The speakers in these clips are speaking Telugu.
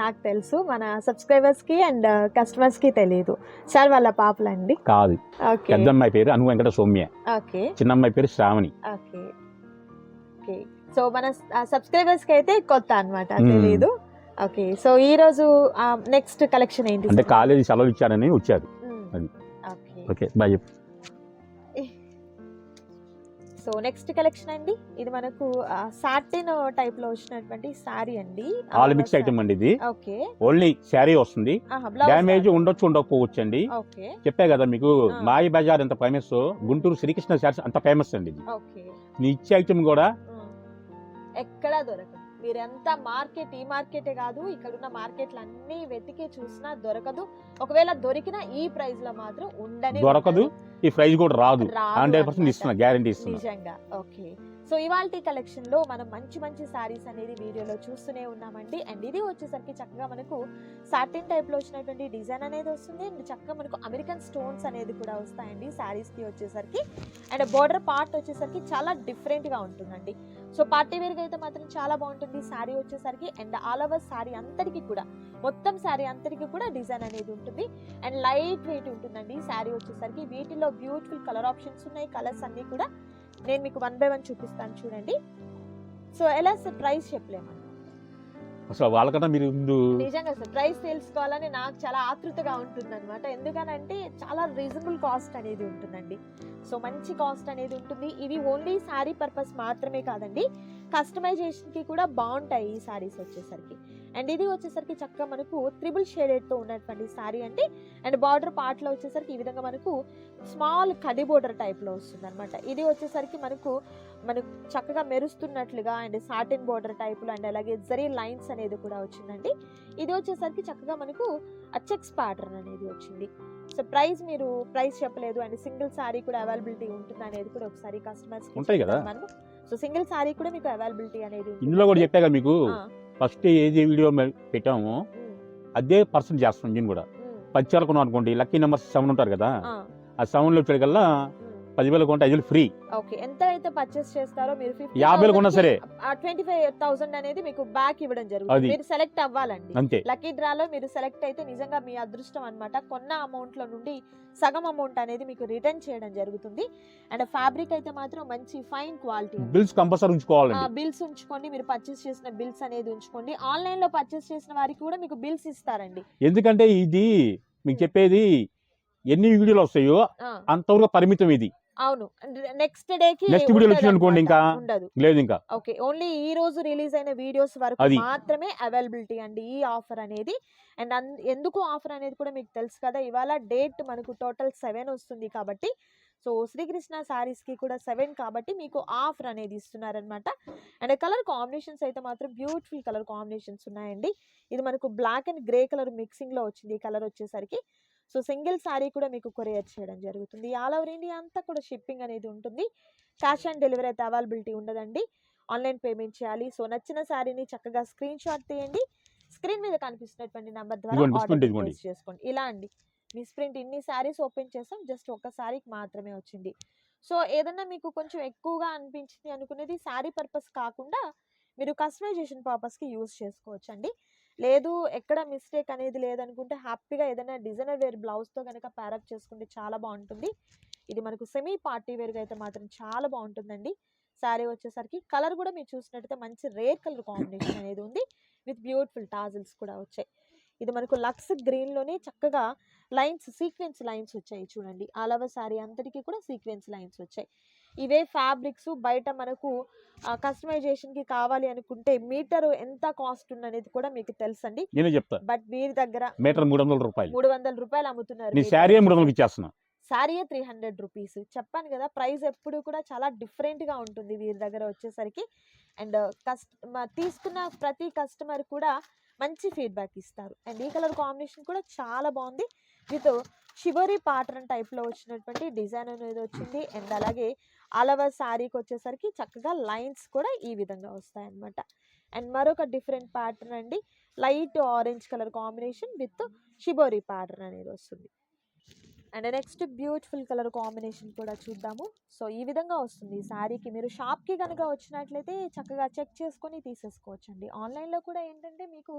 నాకు తెలుసు. మన సబ్స్క్రైబర్స్కి అండ్ కస్టమర్స్కి తెలియదు సార్ వాళ్ళ పాపలండి. కాదు. ఓకే పెద్ద అమ్మాయి పేరు అను వెంకట సౌమ్య. ఓకే చిన్న అమ్మాయి పేరు శ్రావణి. ఓకే ఓకే సో మన సబ్స్క్రైబర్స్కి అయితే కొత్త అన్నమాట. మ్మ్. తెలీదు. ఓకే సో ఈ రోజు నెక్స్ట్ కలెక్షన్ ఏంటి అంటే కాలేజీ సెలవులు ఇచ్చారని వచ్చారు. Okay okay bye so next collection అండి. ఇది మనకు సాటిన్ టైప్లో వచ్చినటువంటి సారీ అండి. ఆల్ మిక్స్ ఐటమ్ అండి ఇది. ఓకే. ఓన్లీ శారీ వస్తుంది. డ్యామేజ్ ఉండొచ్చు ఉండకపోవచ్చు అండి. చెప్పే కదా మీకు. మాయి బజార్ ఎంత ఫేమస్ గుంటూరు శ్రీకృష్ణ శారీస్ అంత ఫేమస్ అండి ఇది. ఓకే. నీ ఇచ్చే ఐటమ్ కూడా ఎక్కడా దొరకదు. మీరు ఎంత మార్కెట్ ఈ మార్కెటే కాదు ఇక్కడ ఉన్న మార్కెట్లు అన్ని వెతికి చూసినా దొరకదు. ఒకవేళ దొరికినా ఈ ప్రైస్లో మాత్రం ఉండనే దొరకదు. ఈ ప్రైస్ కూడా రాదు. Hundred percent. ఇస్తున్నా గ్యారంటీ ఇస్తున్నా. నిజంగా. ఓకే. సో ఇవాళ కలెక్షన్లో మనం మంచి మంచి సారీస్ అనేది వీడియోలో చూస్తూనే ఉన్నామండి. అండ్ ఇది వచ్చేసరికి చక్కగా మనకు సాటిన్ టైప్లో వచ్చినటువంటి డిజైన్ అనేది వస్తుంది. అండ్ చక్కగా మనకు అమెరికన్ స్టోన్స్ అనేది కూడా వస్తాయండి సారీస్కి వచ్చేసరికి. అండ్ బోర్డర్ పార్ట్ వచ్చేసరికి చాలా డిఫరెంట్గా ఉంటుందండి. సో పార్టీ వేర్గా అయితే మాత్రం చాలా బాగుంటుంది. సారీ వచ్చేసరికి అండ్ ఆల్ ఓవర్ శారీ అంతటికి కూడా మొత్తం సారీ అంతటికి కూడా డిజైన్ అనేది ఉంటుంది. అండ్ లైట్ వెయిట్ ఉంటుందండి సారీ వచ్చేసరికి. వీటిలో బ్యూటిఫుల్ కలర్ ఆప్షన్స్ ఉన్నాయి కలర్స్ అన్నీ కూడా. నేను మీకు వన్ బై వన్ చూపిస్తాను చూడండి. సో ఎలా ప్రైస్ చెప్పలేము? అసలు వాళ్ళకన్నా మీరు ముందు నిజంగా సార్ ప్రైస్ తెలుసుకోవాలని నాకు చాలా ఆతృతగా ఉంటుంది అనమాట ఎందుకనంటే చాలా రీజనబుల్ కాస్ట్ అనేది ఉంటుందండి. సో మంచి కాస్ట్ అనేది ఉంటుంది. ఇవి ఓన్లీ శారీ పర్పస్ మాత్రమే కాదండి. కస్టమైజేషన్కి కూడా బాగుంటాయి ఈ శారీస్ వచ్చేసరికి. అండ్ ఇది వచ్చేసరికి చక్కగా మనకు త్రిబుల్ షేడెడ్తో ఉన్నటువంటి శారీ అండి. అండ్ బార్డర్ పార్ట్లో వచ్చేసరికి ఈ విధంగా మనకు స్మాల్ కడి బోర్డర్ టైప్లో వస్తుంది అనమాట ఇది వచ్చేసరికి మనకు మనకు చక్కగా మెరుస్తున్నట్లుగా అండ్ సాటిన్ బోర్డర్ టైప్లో అండ్ అలాగే జరీ లైన్స్ అనేది కూడా వచ్చిందండి. ఇది వచ్చేసరికి చక్కగా మనకు అచెక్స్ ప్యాటర్న్ అనేది వచ్చింది. సో ప్రైస్ మీరు ప్రైస్ చెప్పలేదు అండ్ సింగిల్ సారీ కూడా అవైలబిలిటీ ఉంటుంది అనేది కూడా ఒకసారి కస్టమర్స్ ఉంటాయి కదా. సో సింగిల్ సారీ కూడా మీకు అవైలబిలిటీ అనేది. ఇందులో కూడా చెప్పా కదా మీకు ఫస్ట్ ఏది వీడియో పెట్టామో అదే పర్సన్ చేస్తాం నేను కూడా. కొన్నాం అనుకోండి లక్కీ నెంబర్ సెవెన్ ఉంటారు కదా. ఆ, ఆ సెవెన్లో వచ్చేకల్లా ఉమ్. పదివేలు కొంటే ఐదు ఫ్రీ. ఓకే. ఎంత అయితే పర్చేస్ చేస్తారో మీరు యాభైలు కొన్నా సరే. ట్వంటీ ఫైవ్ థౌసండ్ అనేది మీకు బ్యాక్ ఇవ్వడం. జరుగుతుంది. మీరు సెలెక్ట్ అవ్వాలండి. అంతే. లక్కీ డ్రాలో మీరు సెలెక్ట్ అయితే నిజంగా మీ అదృష్టం అన్నమాట. కొన్న అమౌంట్లో నుండి సగం అమౌంట్ అనేది మీకు రిటర్న్ చేయడం జరుగుతుంది. అండ్ ఫ్యాబ్రిక్ అయితే మాత్రం మంచి ఫైన్ క్వాలిటీ బిల్స్ కంపల్సరీ ఉంచుకోవాలండి. బిల్స్ ఉంచుకోండి. మీరు పర్చేస్ చేసిన బిల్స్ అనేది ఉంచుకోండి. ఆన్లైన్లో పర్చేస్ చేసిన వారికి కూడా మీకు బిల్స్ ఇస్తారండి. ఎందుకంటే ఇది మీకు చెప్పేది ఎన్ని వీడియోలు వస్తాయో అంతవరకు పరిమితం ఇది. అవును. నెక్స్ట్ డే కి ఉండదు వచ్చిందనుకోండి అన్నమాట. ఇంకా. ఉండదు. లేదు ఇంకా. ఓకే. ఓన్లీ ఈ రోజు రిలీజ్ అయిన వీడియోస్ వరకు. మాత్రమే అవైలబిలిటీ అండి ఈ ఆఫర్ అనేది. అండ్ ఎందుకు ఆఫర్ అనేది కూడా మీకు తెలుసు కదా ఇవాళ డేట్ మనకు టోటల్ సెవెన్ వస్తుంది కాబట్టి. సో శ్రీకృష్ణ సారీస్కి కూడా సెవెన్ కాబట్టి మీకు ఆఫర్ అనేది ఇస్తున్నారనమాట అండ్ కలర్ కాంబినేషన్స్ అయితే మాత్రం బ్యూటిఫుల్ కలర్ కాంబినేషన్స్ ఉన్నాయండి. ఇది మనకు బ్లాక్ అండ్ గ్రే కలర్ మిక్సింగ్లో వచ్చింది ఈ కలర్ వచ్చేసరికి. సో సింగిల్ సారీ కూడా మీకు కొరియర్ చేయడం జరుగుతుంది. ఆల్ ఓవర్ ఇండియా అంతా కూడా షిప్పింగ్ అనేది ఉంటుంది. క్యాష్ ఆన్ డెలివరీ అయితే అవైలబిలిటీ ఉండదండి. ఆన్లైన్ పేమెంట్ చేయాలి. సో నచ్చిన శారీని చక్కగా స్క్రీన్ షాట్ తీయండి. స్క్రీన్ మీద కనిపిస్తున్నటువంటి నెంబర్ ద్వారా ఆర్డర్ చేసుకోండి. ఇలా అండి. మిస్ ప్రింట్ ఇన్ని శారీస్ ఓపెన్ చేసాం. జస్ట్ ఒక శారీకి మాత్రమే వచ్చింది. సో ఏదన్నా మీకు కొంచెం ఎక్కువగా అనిపించింది అనుకునేది శారీ పర్పస్ కాకుండా మీరు కస్టమైజేషన్ పర్పస్కి యూస్ చేసుకోవచ్చు అండి లేదు ఎక్కడ మిస్టేక్ అనేది లేదనుకుంటే హ్యాపీగా ఏదైనా డిజైనర్ వేర్ బ్లౌజ్తో కనుక ప్యారప్ చేసుకుంటే చాలా బాగుంటుంది. ఇది మనకు సెమీ పార్టీ వేర్గా అయితే మాత్రం చాలా బాగుంటుందండి. శారీ వచ్చేసరికి కలర్ కూడా మీరు చూసినట్టయితే మంచి రేర్ కలర్ కాంబినేషన్ అనేది ఉంది. విత్ బ్యూటిఫుల్ టాజిల్స్ కూడా వచ్చాయి. ఇది మనకు లక్స్ గ్రీన్లోనే చక్కగా లైన్స్ సీక్వెన్స్ లైన్స్ వచ్చాయి చూడండి. ఆలవ శారీ అంతటికి కూడా సీక్వెన్స్ లైన్స్ వచ్చాయి. ఇవే ఫ్యాబ్రిక్స్ బయట మనకు కస్టమైజేషన్కి కావాలి అనుకుంటే మీటర్ ఎంత కాస్ట్ ఉన్నది కూడా మీకు తెలుసండి. నేనే చెప్తా. బట్ వీరి దగ్గర మీటర్ మూడు వందల రూపాయలు. మూడు వందల రూపాయలు అమ్ముతున్నారు నీ శారీ. మూడు వందలకి ఇచ్చేస్తున్నా శారీయే త్రీ హండ్రెడ్ రూపీస్. చెప్పాను కదా ప్రైస్ ఎప్పుడు కూడా చాలా different గా ఉంటుంది వీరి దగ్గర వచ్చేసరికి. అండ్ కస్ట్ తీసుకున్న ప్రతి కస్టమర్ కూడా మంచి ఫీడ్బ్యాక్ ఇస్తారు. అండ్ ఈ కలర్ కాంబినేషన్ కూడా చాలా బాగుంది. విత్ చివరి ప్యాటర్న్ టైప్లో వచ్చినటువంటి డిజైన్ అనేది వచ్చింది. అండ్ అలాగే అలవ శారీకి వచ్చేసరికి చక్కగా లైన్స్ కూడా ఈ విధంగా వస్తాయన్నమాట. అండ్ మరొక డిఫరెంట్ ప్యాటర్న్ అండి. Light orange colour combination with shibori pattern అనేది వస్తుంది. And next beautiful colour combination కూడా చూద్దాము. సో ఈ విధంగా వస్తుంది ఈ శారీకి. మీరు షాప్కి కనుక వచ్చినట్లయితే చక్కగా చెక్ చేసుకొని తీసేసుకోవచ్చు అండి ఆన్లైన్లో కూడా ఏంటంటే మీకు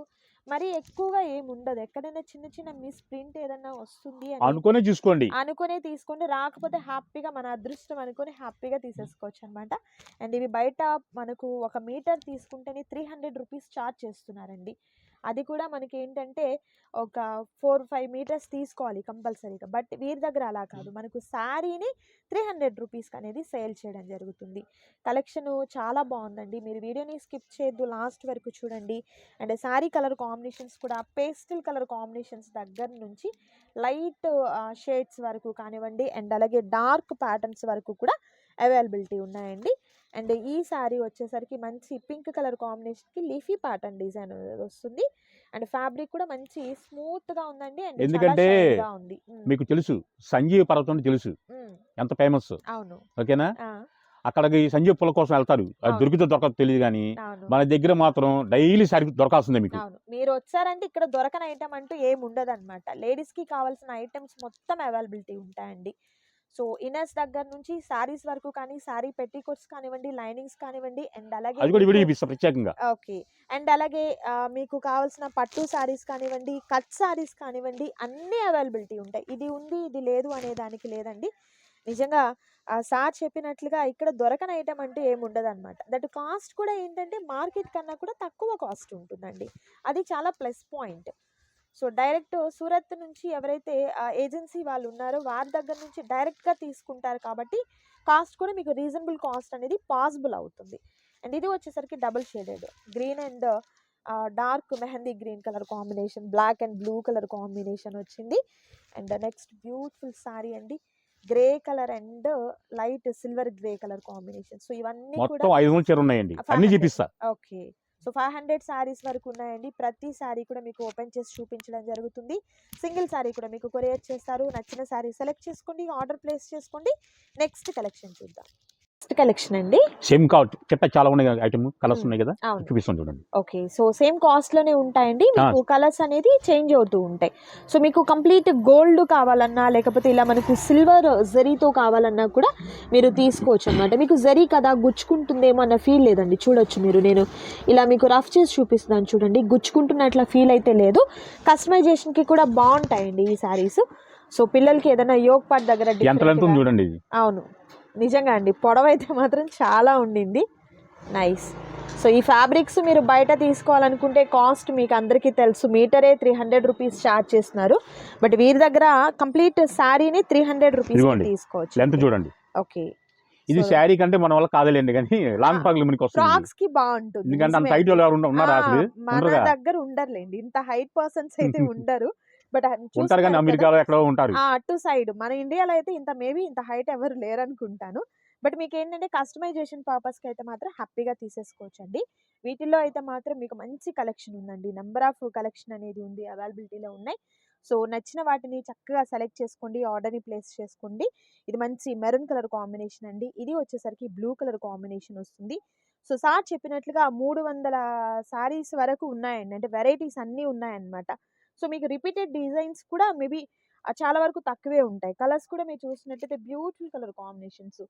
మరీ ఎక్కువగా ఏమి ఉండదు. ఎక్కడైనా చిన్న చిన్న మిస్ ప్రింట్ ఏదైనా వస్తుంది అని అనుకునే చూసుకోండి. అనుకునే తీసుకోండి. రాకపోతే హ్యాపీగా మన అదృష్టం అనుకుని హ్యాపీగా తీసేసుకోవచ్చు అనమాట అండ్ ఇవి బయట మనకు ఒక మీటర్ తీసుకుంటేనే త్రీ హండ్రెడ్ రూపీస్ ఛార్జ్ చేస్తున్నారండి. అది కూడా మనకి ఏంటంటే ఒక ఫోర్ ఫైవ్ మీటర్స్ తీసుకోవాలి కంపల్సరీగా. బట్ వీరి దగ్గర అలా కాదు. మనకు శారీని త్రీ హండ్రెడ్ రూపీస్కి అనేది సేల్ చేయడం జరుగుతుంది. కలెక్షన్ చాలా బాగుందండి. మీరు వీడియోని స్కిప్ చేయొద్దు. లాస్ట్ వరకు చూడండి. అండ్ శారీ కలర్ కాంబినేషన్స్ కూడా పేస్టల్ కలర్ కాంబినేషన్స్ దగ్గర నుంచి లైట్ షేడ్స్ వరకు కానివ్వండి. అండ్ అలాగే డార్క్ ప్యాటర్న్స్ వరకు కూడా అవైలబిలిటీ ఉన్నాయండి. అండ్ ఈ శారీ వచ్చేసరికి మంచి పింక్ కలర్ కాంబినేషన్కి లీఫీ ప్యాటర్న్ డిజైన్ వస్తుంది. అండ్ ఫ్యాబ్రిక్ కూడా మంచి స్మూత్గా ఉందండి ఎందుకంటే మీకు తెలుసు సంజీవ పర్వతం తెలుసు. ఎంత ఫేమస్. అవును. ఓకేనా? అక్కడికి సంజీవ పుల్ల కోసం వెళ్తారు. అది. దొరికితే దొరకదు తెలియదు కానీ మన దగ్గర మాత్రం డైలీ సరి దొరకాల్సిందే మీకు. అవును. మీరు వచ్చారంటే ఇక్కడ దొరకని ఐటమ్ అంటూ ఏమి ఉండదు అనమాట లేడీస్కి కావాల్సిన ఐటమ్స్ మొత్తం అవైలబిలిటీ ఉంటాయండి. సో ఇన్నర్స్ దగ్గర నుంచి సారీస్ వరకు కానీ సారీ పెట్టికోట్స్ కానివ్వండి లైనింగ్స్ కానివ్వండి అండ్ అలాగే అది కూడా మీకు- వీడియో ఇస్తా ప్రత్యేకంగా. ఓకే. అండ్ అలాగే మీకు కావాల్సిన పట్టు శారీస్ కానివ్వండి కట్ శారీస్ కానివ్వండి అన్నీ అవైలబిలిటీ ఉంటాయి. ఇది ఉంది ఇది లేదు అనే దానికి లేదండి. నిజంగా సార్ చెప్పినట్లుగా ఇక్కడ దొరకని ఐటమ్ అంటే ఏమి ఉండదు అనమాట దట్ కాస్ట్ కూడా ఏంటంటే మార్కెట్ కన్నా కూడా తక్కువ కాస్ట్ ఉంటుందండి. అది చాలా plus point. So direct Surat నుంచి ఎవరైతే ఏజెన్సీ వాళ్ళు ఉన్నారో వారి దగ్గర నుంచి డైరెక్ట్గా తీసుకుంటారు కాబట్టి కాస్ట్ కూడా మీకు రీజనబుల్ కాస్ట్ అనేది పాసిబుల్ అవుతుంది. అండ్ ఇది వచ్చేసరికి double shaded. Green and dark mehndi green colour combination black and blue colour combination వచ్చింది. అండ్ నెక్స్ట్ బ్యూటిఫుల్ సారీ అండి. Grey colour and light silver grey colour combination. So ఇవన్నీ కూడా ఐదు ఉన్నాయండి. అన్ని. చూపిస్తా. Okay. So five hundred sarees వరకు ఉన్నాయండి. ప్రతి శారీ కూడా మీకు ఓపెన్ చేసి చూపించడం జరుగుతుంది. సింగిల్ శారీ కూడా మీకు కొరియర్ చేస్తారు. నచ్చిన శారీ సెలెక్ట్ చేసుకోండి ఆర్డర్ ప్లేస్ చేసుకోండి. నెక్స్ట్ కలెక్షన్ చూద్దాం. నెక్స్ట్ కలెక్షన్ అండి. సేమ్ కాట్ చెప్ప చాలా ఉన్నాయి ఐటమ్ కలర్స్ Hmm. ఉన్నాయి కదా? చూపిస్తాను చూడండి. ఓకే సో సేమ్ కాస్ట్లోనే ఉంటాయండి. మీకు కలర్స్ అనేది చేంజ్ అవుతూ ఉంటాయి. సో మీకు కంప్లీట్ గోల్డ్ కావాలన్నా లేకపోతే ఇలా మనకు సిల్వర్ జరీతో కావాలన్నా కూడా మీరు తీసుకోవచ్చు అనమాట మీకు జరీ కదా గుచ్చుకుంటుందేమో అన్న ఫీల్ లేదండి. చూడొచ్చు మీరు. నేను ఇలా మీకు రఫ్ చేసి చూపిస్తున్నాను చూడండి. గుచ్చుకుంటున్నట్ల ఫీల్ అయితే లేదు. కస్టమైజేషన్కి కూడా బాగుంటాయండి ఈ శారీస్ సో పిల్లలకి ఏదైనా యోగ్ పాట్ దగ్గర చూడండి. అవును. నిజంగా అండి. పొడవైతే మాత్రం చాలా ఉండింది. నైస్ సో ఈ ఫ్యాబ్రిక్స్ మీరు బయట తీసుకోవాలనుకుంటే కాస్ట్ మీకు అందరికీ తెలుసు. మీటరే త్రీ హండ్రెడ్ రూపీస్ ఛార్జ్ చేస్తున్నారు. బట్ వీరి దగ్గర కంప్లీట్ శారీని త్రీ హండ్రెడ్ రూపీస్. తీసుకోవచ్చు. లెంత్ చూడండి. ఓకే ఇది శారీ కంటే మన వల్ల కాదులేండి కానీ లాంగ్ ఆ, పార్క్ మనకి వస్తుంది. ఫ్రాక్స్కి బాగుంటుంది. ఎందుకంటే అంత. హైట్ వాళ్ళు ఉన్నారా మన దగ్గర ఉండర్లేండి. ఇంత హైట్ పర్సన్స్ అయితే ఉండరు. బట్ ఉంటారు కానీ అమెరికాలో ఎక్కడో ఉంటారు. అటు సైడ్. మన ఇండియాలో అయితే ఇంత మేబీ ఇంత హైట్ ఎవరు లేరు అనుకుంటాను బట్ మీకు ఏంటంటే కస్టమైజేషన్ పర్పస్కి అయితే మాత్రం హ్యాపీగా తీసేసుకోవచ్చు అండి వీటిల్లో అయితే మాత్రం మీకు మంచి కలెక్షన్ ఉందండి. నెంబర్ ఆఫ్ కలెక్షన్ అనేది ఉంది అవైలబిలిటీలో ఉన్నాయి. సో నచ్చిన వాటిని చక్కగా సెలెక్ట్ చేసుకోండి ఆర్డర్ని ప్లేస్ చేసుకోండి. ఇది మంచి మెరూన్ కలర్ కాంబినేషన్ అండి. ఇది వచ్చేసరికి బ్లూ కలర్ కాంబినేషన్ వస్తుంది. సో సార్ చెప్పినట్లుగా మూడు వందల సారీస్ వరకు ఉన్నాయండి. అంటే వెరైటీస్ అన్నీ ఉన్నాయన్నమాట. సో మీకు రిపీటెడ్ డిజైన్స్ కూడా మేబీ చాలా వరకు తక్కువే ఉంటాయి. కలర్స్ కూడా మీరు చూసినట్టయితే బ్యూటిఫుల్ కలర్ కాంబినేషన్స్.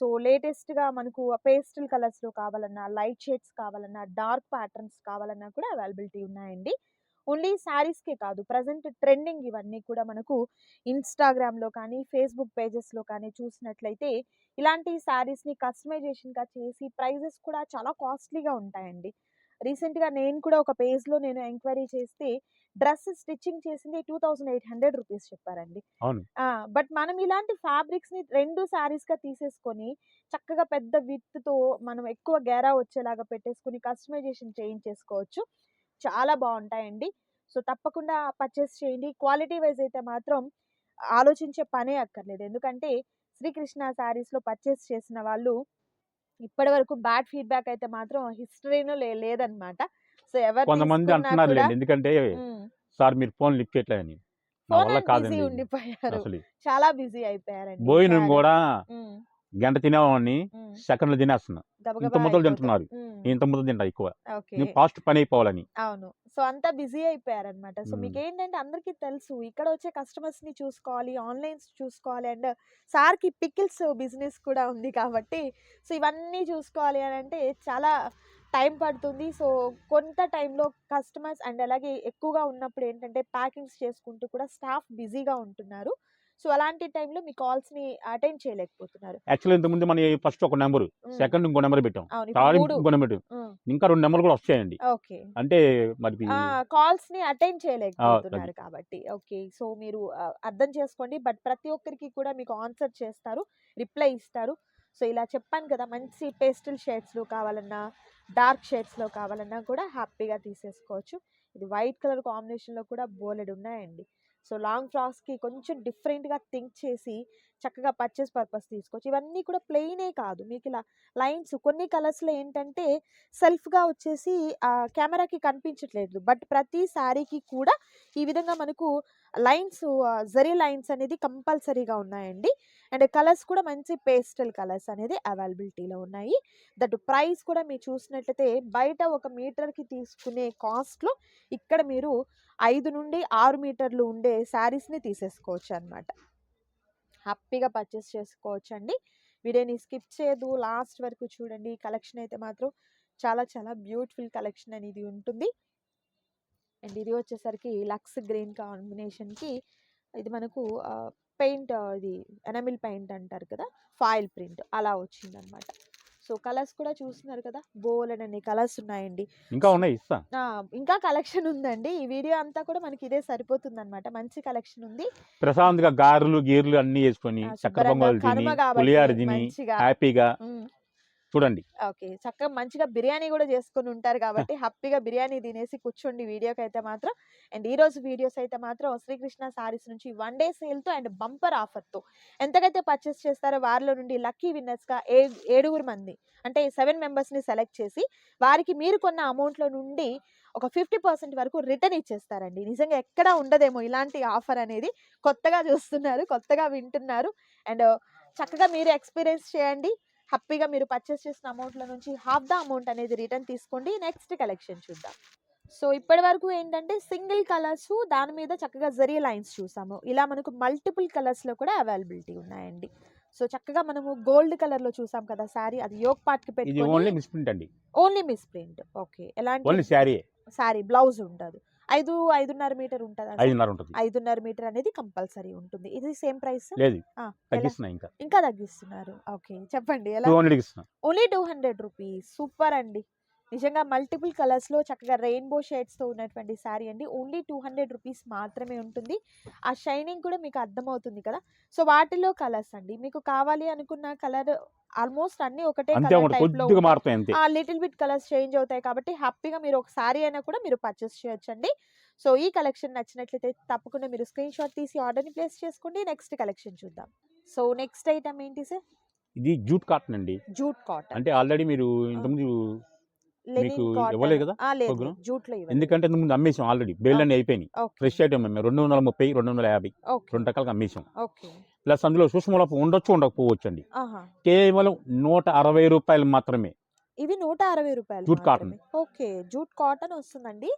సో లేటెస్ట్గా మనకు పేస్టల్ కలర్స్లో కావాలన్నా లైట్ షేడ్స్ కావాలన్నా డార్క్ ప్యాటర్న్స్ కావాలన్నా కూడా అవైలబిలిటీ ఉన్నాయండి. ఓన్లీ శారీస్కే కాదు ప్రజెంట్ ట్రెండింగ్ ఇవన్నీ కూడా మనకు ఇన్స్టాగ్రామ్లో కానీ ఫేస్బుక్ పేజెస్లో కానీ చూసినట్లయితే ఇలాంటి శారీస్ని కస్టమైజేషన్గా చేసి ప్రైజెస్ కూడా చాలా కాస్ట్లీగా ఉంటాయండి. రీసెంట్గా నేను కూడా ఒక పేజ్లో నేను ఎంక్వైరీ చేస్తే డ్రెస్ స్టిచ్చింగ్ చేసింది two thousand eight hundred rupees చెప్పారండి. బట్ మనం ఇలాంటి ఫ్యాబ్రిక్స్ని రెండు సారీస్గా తీసేసుకొని చక్కగా పెద్ద విత్తో మనం ఎక్కువ గేరా వచ్చేలాగా పెట్టేసుకొని కస్టమైజేషన్ చేయించేసుకోవచ్చు. చాలా బాగుంటాయండి. సో తప్పకుండా పర్చేస్ చేయండి. క్వాలిటీ వైజ్ అయితే మాత్రం ఆలోచించే పనే అక్కర్లేదు. ఎందుకంటే శ్రీకృష్ణ శారీస్లో పర్చేస్ చేసిన వాళ్ళు ఇప్పటి వరకు బ్యాడ్ ఫీడ్బ్యాక్ అయితే మాత్రం హిస్టరీలో లేదనమాట. కొంతమంది అంటున్నారు లేండి. ఎందుకంటే సార్ మీరు ఫోన్ లిఫ్ట్ చేయట్లేదని. నా ఫోన్ వల్ల బిజీ కాదండి. ఉండిపోయారు. అసలు. చాలా బిజీ ఈసారి. కూడా గంట తినేవాడిని సెకండ్లు తినేస్తున్నా. ఇంత ముద్దలు. తింటున్నారు. ఇంత ముద్దలు తింటా ఎక్కువ. నేను ఫాస్ట్ పని అయిపోవాలని. అవును. సో అంతా బిజీ అయిపోయారనమాట సో. మీకు ఏంటంటే అందరికీ తెలుసు ఇక్కడ వచ్చే కస్టమర్స్ని చూసుకోవాలి ఆన్లైన్స్ చూసుకోవాలి అండ్ సార్కి పికిల్స్ బిజినెస్ కూడా ఉంది కాబట్టి సో ఇవన్నీ చూసుకోవాలి అని అంటే చాలా టైం పడుతుంది. సో కొంత టైంలో కస్టమర్స్ అండ్ అలాగే ఎక్కువగా ఉన్నప్పుడు ఏంటంటే ప్యాకింగ్స్ చేసుకుంటూ కూడా స్టాఫ్ బిజీగా ఉంటున్నారు. సో అలాంటి టైంలో మీ కాల్స్ని అటెండ్ చేయలేకపోతున్నారు. యాక్చువల్లీ ఇంతకుముందు మన ఫస్ట్ ఒక నెంబర్. సెకండ్ ఇంకో నెంబర్ పెట్టాం. థర్డ్ ఇంకో నెంబర్. ఇంకా రెండు నెంబర్లు కూడా వస్తాయండి. ఓకే. అంటే మరి కాల్స్ని అటెండ్ చేయలేకపోతున్నారు కాబట్టి. ఓకే. సో మీరు అర్థం చేసుకోండి. బట్ ప్రతి ఒక్కరికి కూడా మీకు ఆన్సర్ చేస్తారు రిప్లై ఇస్తారు. సో ఇలా చెప్పాను కదా మంచి పేస్టల్ షేడ్స్లో కావాలన్నా డార్క్ షేడ్స్లో కావాలన్నా కూడా హ్యాపీగా తీసేసుకోవచ్చు. ఇది వైట్ కలర్ కాంబినేషన్లో కూడా బోలెడ్ ఉన్నాయండి. సో లాంగ్ ఫ్రాక్స్కి కొంచెం డిఫరెంట్గా థింక్ చేసి చక్కగా పర్చేస్ పర్పస్ తీసుకోవచ్చు. ఇవన్నీ కూడా ప్లెయినే కాదు. మీకు ఇలా లైన్స్ కొన్ని కలర్స్లో ఏంటంటే సెల్ఫ్గా వచ్చేసి కెమెరాకి కనిపించట్లేదు. బట్ ప్రతి శారీకి కూడా ఈ విధంగా మనకు లైన్స్ జరీ లైన్స్ అనేది కంపల్సరీగా ఉన్నాయండి. అండ్ కలర్స్ కూడా మంచి పేస్టల్ కలర్స్ అనేది అవైలబిలిటీలో ఉన్నాయి. దట్ ప్రైస్ కూడా మీరు చూసినట్లయితే బయట ఒక మీటర్కి తీసుకునే కాస్ట్లో ఇక్కడ మీరు ఐదు నుండి ఆరు మీటర్లు ఉండే శారీస్ని తీసేసుకోవచ్చు అనమాట హ్యాపీగా పర్చేస్ చేసుకోవచ్చు అండి వీడియోని స్కిప్ చేయదు. లాస్ట్ వరకు చూడండి. కలెక్షన్ అయితే మాత్రం చాలా చాలా బ్యూటిఫుల్ కలెక్షన్ అనేది ఉంటుంది. అండ్ ఇది వచ్చేసరికి లక్స్ గ్రీన్ కాంబినేషన్కి ఇది మనకు పెయింట్ ఇది ఎనమిల్ పెయింట్ అంటారు కదా ఫాయిల్ ప్రింట్ అలా వచ్చిందనమాట. సో కలర్స్ కూడా చూస్తున్నారు కదా బోలెడ్ అన్ని కలర్స్ ఉన్నాయండి. ఇంకా ఉన్నాయి ఇస్తా. ఇంకా కలెక్షన్ ఉందండి. ఈ వీడియో అంతా కూడా మనకి ఇదే సరిపోతుంది అనమాట మంచి కలెక్షన్ ఉంది. ప్రశాంతంగా గారెలు గీర్లు అన్ని వేసుకొని చక్కెర పొంగల్ తిని హ్యాపీగా చూడండి. ఓకే. చక్కగా మంచిగా బిర్యానీ కూడా చేసుకొని ఉంటారు కాబట్టి హ్యాపీగా బిర్యానీ తినేసి కూర్చోండి వీడియోకి అయితే మాత్రం. అండ్ ఈ రోజు వీడియోస్ అయితే మాత్రం శ్రీకృష్ణ సారీస్ నుంచి వన్ డే సేల్తో అండ్ బంపర్ ఆఫర్తో. ఎంతకైతే పర్చేస్ చేస్తారో వారిలో నుండి లక్కీ విన్నర్స్గా ఏ ఏడుగురు మంది అంటే సెవెన్ మెంబర్స్ని సెలెక్ట్ చేసి వారికి మీరు కొన్న అమౌంట్లో నుండి ఒక ఫిఫ్టీ పర్సెంట్ వరకు రిటర్న్ ఇచ్చేస్తారండి. నిజంగా ఎక్కడా ఉండదేమో ఇలాంటి ఆఫర్ అనేది కొత్తగా చూస్తున్నారు కొత్తగా వింటున్నారు. అండ్ చక్కగా మీరు ఎక్స్పీరియన్స్ చేయండి. హ్యాపీగా మీరు పర్చేస్ చేసిన అమౌంట్ల నుంచి హాఫ్ ద అమౌంట్ అనేది రిటర్న్ తీసుకోండి. నెక్స్ట్ కలెక్షన్ చూద్దాం. సో ఇప్పటి వరకు ఏంటంటే సింగిల్ కలర్స్ దాని మీద చక్కగా జరీ లైన్స్ చూసాము. ఇలా మనకు మల్టిపుల్ కలర్స్లో కూడా అవైలబిలిటీ ఉన్నాయండి. సో చక్కగా మనము గోల్డ్ కలర్లో చూసాం కదా సారీ అది యోగ్ పార్ట్కి ఇది ఓన్లీ పెట్టుకొని మిస్ప్రింట్ అండి. ఓన్లీ మిస్ ప్రింట్ ఓకే ఎలాంటి ఓన్లీ శారీ సారీ బ్లౌజ్ ఉండదు ఐదు ఐదున్నర మీటర్ ఉంటుంది ఐదున్నర ఉంటుంది. ఐదున్నర మీటర్ అనేది కంపల్సరీ ఉంటుంది. ఇది సేమ్ ప్రైస్? లేదు. తగ్గిస్తున్నా ఇంకా. ఇంకా తగ్గిస్తున్నారు. ఓకే చెప్పండి. ఎలా? Only two hundred rupees. Super అండి. నిజంగా మల్టిపుల్ కలర్స్లో చక్కగా రెయిన్బో షేడ్స్తో ఉన్నటువంటి శారీ అండి. ఓన్లీ టూ హండ్రెడ్ రూపీస్ మాత్రమే ఉంటుంది. ఆ షైనింగ్ కూడా మీకు అర్థమవుతుంది కదా. సో వాటిలో కలర్స్ అండి. మీకు కావాలి అనుకున్న కలర్ ఆల్మోస్ట్ అన్ని ఒకటే కలర్ అంతే. ఆ లిటిల్ బిట్ కలర్స్ చేంజ్ అవుతాయి కాబట్టి హ్యాపీగా మీరు ఒక శారీ అయినా కూడా మీరు పర్చేస్ చేయొచ్చండి. సో ఈ కలెక్షన్ నచ్చినట్లయితే తప్పకుండా మీరు స్క్రీన్ షాట్ తీసి ఆర్డర్ని ప్లేస్ చేసుకోండి. నెక్స్ట్ కలెక్షన్ చూద్దాం. సో నెక్స్ట్ ఐటమ్ ఏంటి సార్? ఇది జూట్ కాటన్ అండి. Jute cotton. అంటే ఆల్రెడీ మీరు ఇంతకుముందు మీకు ఇవ్వలేదు కదా? ఎందుకంటే ఇంతకుముందు అమ్మేసాం ఆల్రెడీ. బేల్ అన్ని అయిపోయినాయి. ఫ్రెష్ ఐటమ్ మేము రెండు వందల ముప్పై రెండు వందల యాభై రెండు రకాలుగా అమ్మేసాం. ప్లస్ అందులో సూక్ష్మలోపం ఉండొచ్చు ఉండకపోవచ్చు అండి కేవలం నూట అరవై రూపాయలు మాత్రమే. ఇవి నూట అరవై రూపాయలు jute cotton. Okay jute cotton వస్తుందండి.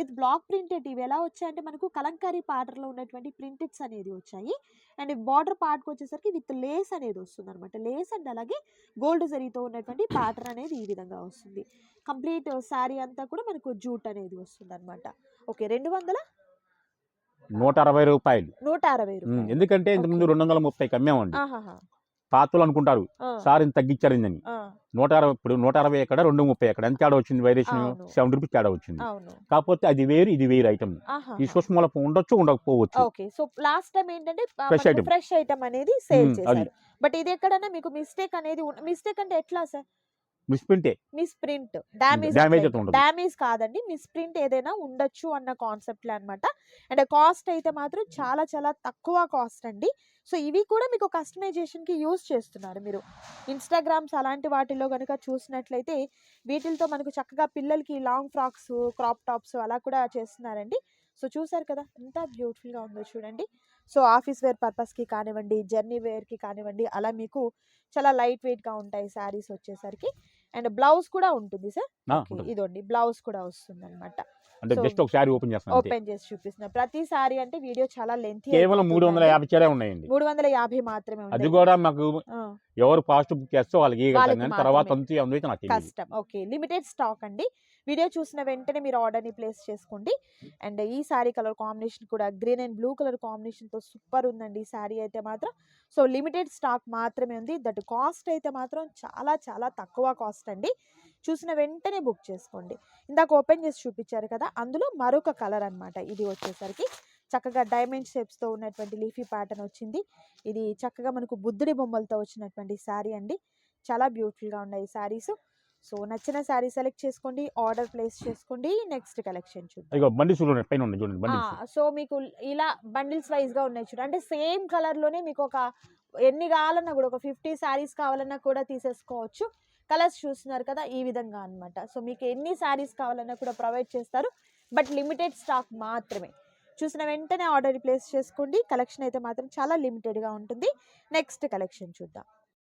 విత్ బ్లాక్ ప్రింటెడ్ ఇవి ఎలా వచ్చాయంటే మనకు కలంకారీ పాటర్లో ఉన్నటువంటి ప్రింటెడ్స్ అనేది వచ్చాయి. అండ్ బార్డర్ పార్ట్కి వచ్చేసరికి విత్ లేస్ అనేది వస్తుంది అనమాట లేస్ అండ్ అలాగే గోల్డ్ జరీతో ఉన్నటువంటి ప్యాటర్న్ అనేది ఈ విధంగా వస్తుంది. కంప్లీట్ శారీ అంతా కూడా మనకు జూట్ అనేది వస్తుంది అనమాట ఓకే రెండు వందల నూట అరవై రూపాయలు. నూట అరవై ఎందుకంటే ఇంతకుముందు రెండు వందల ముప్పైకి అమ్మామండి ఆహాహా. పాతలు అనుకుంటారు సార్ ఇంత తగ్గించారని ఆ, నూట అరవై ఇప్పుడు నూట అరవై ఎక్కడ రెండు ముప్పై ఎక్కడ ఎంత తేడా వచ్చింది వైరేషన్. సెవెన్ రూపీస్ తేడా వచ్చింది. కాకపోతే అది వేరు ఇది వేరు ఐటమ్ ఈ సూక్ష్మలోపం ఉండొచ్చు ఉండకపోవచ్చు. సో లాస్ట్ టైం ఏంటంటే Fresh item. ఫ్రెష్ ఐటమ్ అనేది సేల్. చేశారు. బట్ ఇది ఎక్కడన్నా మీకు మిస్టేక్ అనేది మిస్టేక్ అంటే ఎట్లా సార్? మిస్ప్రింటే. మిస్ ప్రింట్ డ్యామేజ్ Damage అయితే ఉండదు. డ్యామేజ్ కాదండి. మిస్ ప్రింట్ ఏదైనా ఉండొచ్చు అన్న కాన్సెప్ట్ అన్నమాట. అండ్ కాస్ట్ అయితే మాత్రం చాలా చాలా తక్కువ కాస్ట్ అండి. సో ఇవి కూడా మీకు కస్టమైజేషన్కి యూజ్ చేస్తున్నారు మీరు. ఇన్స్టాగ్రామ్స్ అలాంటి వాటిలో కనుక చూసినట్లయితే వీటితో మనకు చక్కగా పిల్లలకి లాంగ్ ఫ్రాక్స్ క్రాప్ టాప్స్ అలా కూడా చేస్తున్నారండి. సో చూసారు కదా ఎంత బ్యూటిఫుల్గా ఉందో చూడండి. సో ఆఫీస్ వేర్ పర్పస్కి కానివ్వండి జర్నీ వేర్కి కానివ్వండి అలా మీకు చాలా లైట్ వెయిట్గా ఉంటాయి శారీస్ వచ్చేసరికి. అండ్ బ్లౌజ్ కూడా ఉంటుంది సార్. ఇదిగోండి బ్లౌజ్ కూడా వస్తుంది అనమాట అంటే జస్ట్ ఒక ఓపెన్ చేస్తాను. ఓపెన్ చేసి చూపిస్తున్నా. ప్రతి సారీ అంటే వీడియో చాలా లెంత్ కేవలం మూడు వందల యాభై చీరే ఉన్నాయండి. మూడు వందల యాభై మాత్రమే అది కూడా మాకు ఎవరు ఫాస్ట్ బుక్ చేస్తే వాళ్ళకి ఇవ్వగలుగుతాం కానీ తర్వాత. అంతే అందుకే నాకు కష్టం. ఓకే. లిమిటెడ్ స్టాక్ అండి. వీడియో చూసిన వెంటనే మీరు ఆర్డర్ని ప్లేస్ చేసుకోండి. అండ్ ఈ శారీ కలర్ కాంబినేషన్ కూడా గ్రీన్ అండ్ బ్లూ కలర్ కాంబినేషన్తో సూపర్ ఉందండి. ఈ శారీ అయితే మాత్రం. సో లిమిటెడ్ స్టాక్ మాత్రమే ఉంది. దట్ కాస్ట్ అయితే మాత్రం చాలా చాలా తక్కువ కాస్ట్ అండి. చూసిన వెంటనే బుక్ చేసుకోండి. ఇందాక ఓపెన్ చేసి చూపించారు కదా! అందులో మరొక కలర్ అన్నమాట. ఇది వచ్చేసరికి. చక్కగా డైమండ్ షేప్స్తో ఉన్నటువంటి లీఫీ ప్యాటర్న్ వచ్చింది. ఇది చక్కగా మనకు బుద్ధుడి బొమ్మలతో వచ్చినటువంటి శారీ అండి. చాలా బ్యూటిఫుల్గా ఉన్నాయి శారీస్. సో నచ్చిన శారీ సెలెక్ట్ చేసుకోండి ఆర్డర్ ప్లేస్ చేసుకోండి నెక్స్ట్ కలెక్షన్ చూడండి సో మీకు ఇలా బండిల్స్ వైజ్గా ఉన్నాయి చూడండి. అంటే సేమ్ కలర్లోనే మీకు ఒక ఎన్ని కావాలన్నా కూడా ఒక ఫిఫ్టీ శారీస్ కావాలన్నా కూడా తీసేసుకోవచ్చు. కలర్స్ చూస్తున్నారు కదా ఈ విధంగా అన్నమాట. సో మీకు ఎన్ని శారీస్ కావాలన్నా కూడా ప్రొవైడ్ చేస్తారు. బట్ లిమిటెడ్ స్టాక్ మాత్రమే. చూసిన వెంటనే ఆర్డర్ ప్లేస్ చేసుకోండి. కలెక్షన్ అయితే మాత్రం చాలా లిమిటెడ్గా ఉంటుంది. నెక్స్ట్ కలెక్షన్ చూద్దాం.